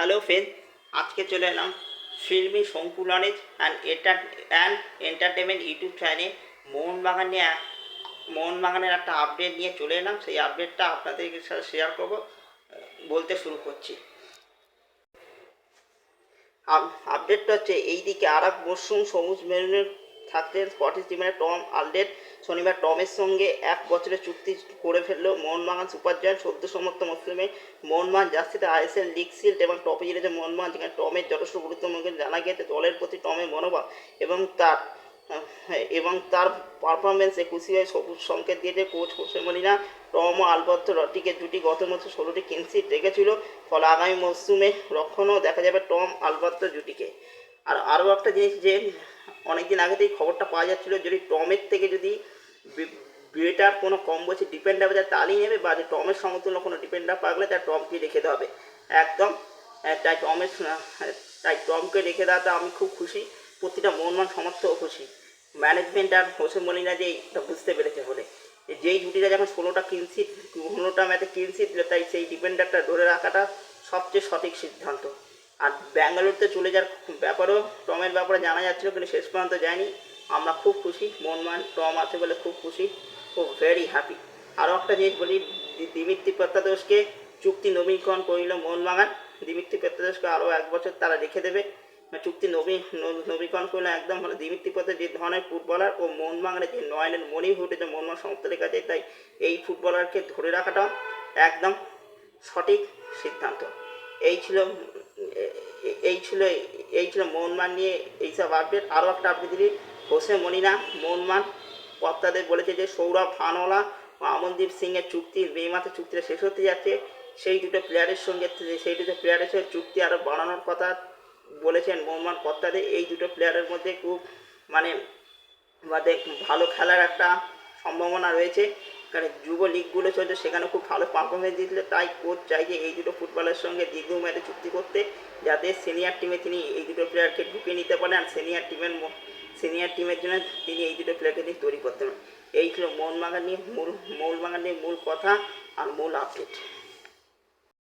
Hello friend আজকে চলে এলাম filmy Shanku knowledge and enter and entertainment YouTube চ্যানেলে মোহনবাগান নিয়ে মোহনবাগানের একটা আপডেট নিয়ে চলে এলাম। সেই আপডেটটা আপনাদের সাথে শেয়ার করব। বলতে শুরু করছি। আপ- আপডেটটা হচ্ছে, এইদিকে আর এক মরশুম সবুজ মেরুনের থাকতেন। স্কটিশ টিমের টম আলডেট শনিবার টমের সঙ্গে এক বছরের চুক্তি করে ফেলল মোহনবাগান সুপার জয়েন্ট। সদ্য সমাপ্ত মরশুমে মোহনবাগান জার্সিতে আইএসএল লিগ সিল্ড এবং টপে জিতেছে মোহনবাগান, যেখানে টমের যথেষ্ট গুরুত্বপূর্ণ জানা গিয়েছে। দলের প্রতি টমের মনোভাব এবং তার এবং তার পারফরমেন্সে খুশি হয়ে সবুজ সংকেত দিয়েছে কোচ মলিনা টম ও আলবর্ত রটিকে জুটি গত বছর ষোলোটি কিনসিট রেখেছিল। ফলে আগামী মরশুমে রক্ষণও দেখা যাবে টম আলবর্ত জুটিকে। আর আরও একটা জিনিস যে অনেকদিন আগে থেকে খবরটা পাওয়া যাচ্ছিল, যদি টমের থেকে যদি বেটার কোনো কম বয়সী ডিপেন্ডার যায় তাহলেই নেবে, বা যে টমের সমতুল্য কোনো ডিপেন্ডার পাওয়া গেলে তার টমকে রেখে দেওয়া হবে। একদম তাই টমের তাই টমকে রেখে দেওয়াতে আমি খুব খুশি, প্রতিটা মনমান সমর্থক খুশি। ম্যানেজমেন্ট আর হোসেন মলিনা যে এটা বুঝতে পেরেছে বলে। যেই জুটিটা যখন ষোলোটা কিনসিট ষোলোটা ম্যাচে কিনসিট তাই সেই ডিপেন্ডারটা ধরে রাখাটা সবচেয়ে সঠিক সিদ্ধান্ত। আর ব্যাঙ্গালোরতে চলে যাওয়ার ব্যাপারেও টমের ব্যাপারে জানা যাচ্ছিল কিন্তু শেষ পর্যন্ত যায়নি। আমরা খুব খুশি মনমান টম আছে বলে খুব খুশি ও ভেরি হ্যাপি আরও একটা জিনিস বলি দিমিত্রি প্রত্যাদোষকে চুক্তি নবীকরণ করিল মোহনবাগান। দিমিত্রি প্রত্যাদোষকে আরও এক বছর তারা রেখে দেবে। চুক্তি নবী নবীকরণ করলে একদম মানে দিমিত্রি পথে যে ধরনের ফুটবলার ও মোহনবাগানের যে নয়নের মণি উঠেছে মোহনবাগান সমর্থনের কাছে, তাই এই ফুটবলারকে ধরে রাখাটা একদম সঠিক সিদ্ধান্ত। এই ছিল এই ছিল এই ছিল মোহনমান নিয়ে এইসব আপডেট আরও একটা আপডেট দিলি হোসে মনিনা, মোহনমান কর্তাদের বলেছে যে সৌরভ ফানওয়ালা ও আমনদীপ সিংয়ের চুক্তি, মে মাসে চুক্তিটা শেষ হতে যাচ্ছে। সেই দুটো প্লেয়ারের সঙ্গে, সেই দুটো প্লেয়ারের সঙ্গে চুক্তি আরও বাড়ানোর কথা বলেছেন মোহনমান কর্তাদের এই দুটো প্লেয়ারের মধ্যে খুব মানে ভালো খেলার একটা সম্ভাবনা রয়েছে। কারণ যুবলীগগুলো চলছে, সেখানে খুব ভালো পারফরমেন্স দিয়েছিল। তাই কোচ চাই যে এই দুটো ফুটবলের সঙ্গে দীর্ঘ দীর্ঘমেয়াদে চুক্তি করতে, যাতে সিনিয়র টিমে তিনি এই দুটো প্লেয়ারকে ঢুকিয়ে নিতে পারেন আর সিনিয়র টিমের সিনিয়র টিমের জন্য তিনি এই দুটো প্লেয়ারকে তিনি তৈরি করতে পারেন। এই ছিল মোহনবাগান নিয়ে মূল মোহনবাগান নিয়ে মূল কথা আর মূল আপডেট